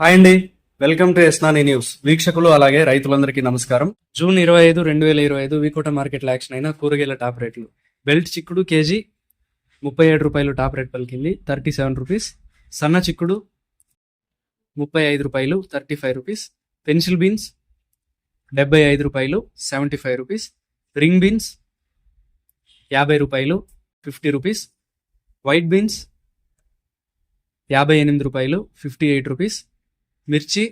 Hi అండి. Welcome to ఎస్నాని news. వీక్షకులు అలాగే రైతులందరికీ నమస్కారం. జూన్ ఇరవై ఐదు రెండు వేల ఇరవై ఐదు వీకోట మార్కెట్లో యాక్షన్ అయిన కూరగాయల టాప్ రేట్లు. బెల్ట్ చిక్కుడు కేజీ ముప్పై ఏడు రూపాయలు టాప్ రేట్ పలికింది థర్టీ సెవెన్ రూపీస్. సన్న చిక్కుడు ముప్పై ఐదు రూపాయలు thirty five rupees. Pencil beans డెబ్బై ఐదు రూపాయలు seventy five rupees. Ring beans యాభై రూపాయలు ఫిఫ్టీ రూపీస్. వైట్ బీన్స్ యాభై ఎనిమిది రూపాయలు ఫిఫ్టీ ఎయిట్ రూపీస్. మిర్చి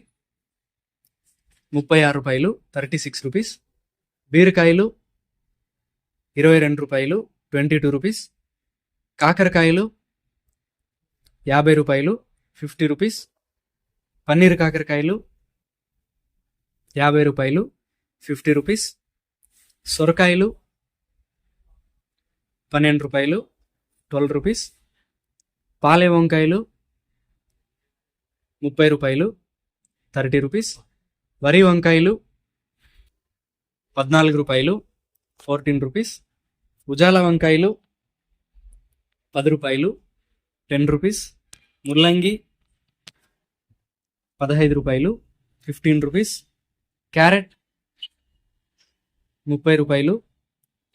ముప్పై ఆరు రూపాయలు థర్టీ సిక్స్ రూపీస్ బీరకాయలు ఇరవై రెండు రూపాయలు ట్వంటీ టూ రూపీస్ కాకరకాయలు యాభై రూపాయలు ఫిఫ్టీ రూపీస్ పన్నీర్ కాకరకాయలు యాభై రూపాయలు ఫిఫ్టీ రూపీస్ సొరకాయలు పన్నెండు రూపాయలు ట్వెల్వ్ రూపీస్ పాలే వంకాయలు ముప్పై రూపాయలు థర్టీ రూపీస్. వరి వంకాయలు పద్నాలుగు రూపాయలు ఫోర్టీన్ రూపీస్. ఉజాల వంకాయలు పది రూపాయలు టెన్ రూపీస్. ముల్లంగి పదహైదు రూపాయలు ఫిఫ్టీన్ రూపీస్. క్యారెట్ ముప్పై రూపాయలు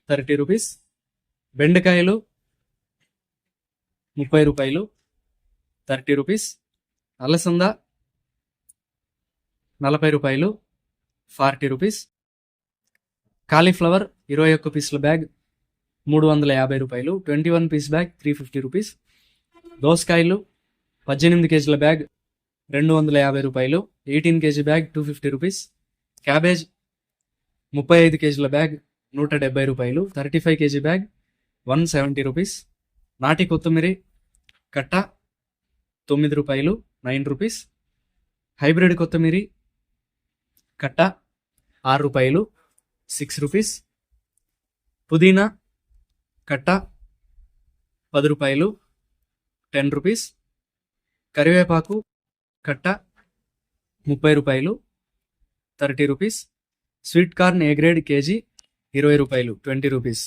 థర్టీ రూపీస్. బెండకాయలు ముప్పై రూపాయలు థర్టీ రూపీస్. అలసంద నలభై రూపాయలు ఫార్టీ రూపీస్. కాలీఫ్లవర్ ఇరవై ఒక్క పీసుల బ్యాగ్ మూడు వందల యాభై రూపాయలు. Twenty one piece bag three fifty rupees. దోసకాయలు పద్దెనిమిది కేజీల బ్యాగ్ రెండు వందల యాభై రూపాయలు. Eighteen KG bag two fifty rupees. Cabbage ముప్పై ఐదు కేజీల బ్యాగ్ నూట డెబ్బై రూపాయలు. Thirty five KG bag one seventy rupees. నాటి కొత్తిమీర కట్ట తొమ్మిది రూపాయలు నైన్ రూపీస్. హైబ్రిడ్ కొత్తిమీర కట్ట ఆరు రూపాయలు సిక్స్ రూపీస్ పుదీనా కట్ట పది రూపాయలు టెన్ రూపీస్ కరివేపాకు కట్ట ముప్పై రూపాయలు thirty rupees sweet corn A grade KG ఇరవై రూపాయలు ట్వంటీ రూపీస్